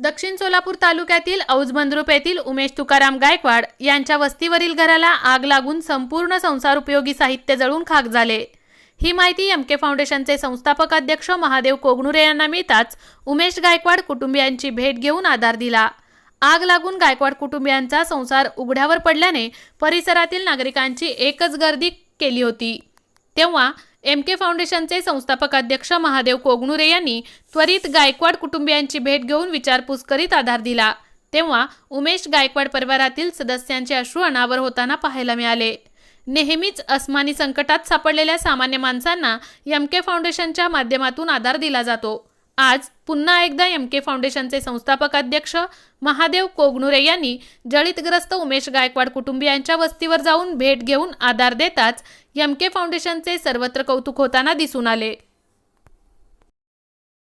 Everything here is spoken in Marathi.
दक्षिण सोलापूर तालुक्यातील औजबंद्रुप येथील उमेश तुकाराम गायकवाड यांच्या वस्तीवरील घराला आग लागून संपूर्ण संसार उपयोगी साहित्य जळून खाक झाले. ही माहिती एम के फाउंडेशनचे संस्थापक अध्यक्ष महादेव कोगनुरे यांना मिळताच उमेश गायकवाड कुटुंबियांची भेट घेऊन आधार दिला. आग लागून गायकवाड कुटुंबियांचा संसार उघड्यावर पडल्याने परिसरातील नागरिकांची एकच गर्दी केली होती. तेव्हा एम के फाउंडेशनचे संस्थापक अध्यक्ष महादेव कोगणुरे यांनी त्वरित गायकवाड कुटुंबियांची भेट घेऊन विचारपूस करीत आधार दिला. तेव्हा उमेश गायकवाड परिवारातील सदस्यांचे अश्रू अनावर होताना पाहायला मिळाले. नेहमीच अस्मानी संकटात सापडलेल्या सामान्य माणसांना एम के फाउंडेशनच्या माध्यमातून आधार दिला जातो. आज पुन्हा एकदा एम के फाउंडेशनचे संस्थापक अध्यक्ष महादेव कोगनुरे यांनी जळीतग्रस्त उमेश गायकवाड कुटुंबियांच्या वस्तीवर जाऊन भेट घेऊन आधार देताच एम के फाउंडेशनचे सर्वत्र कौतुक होताना दिसून आले.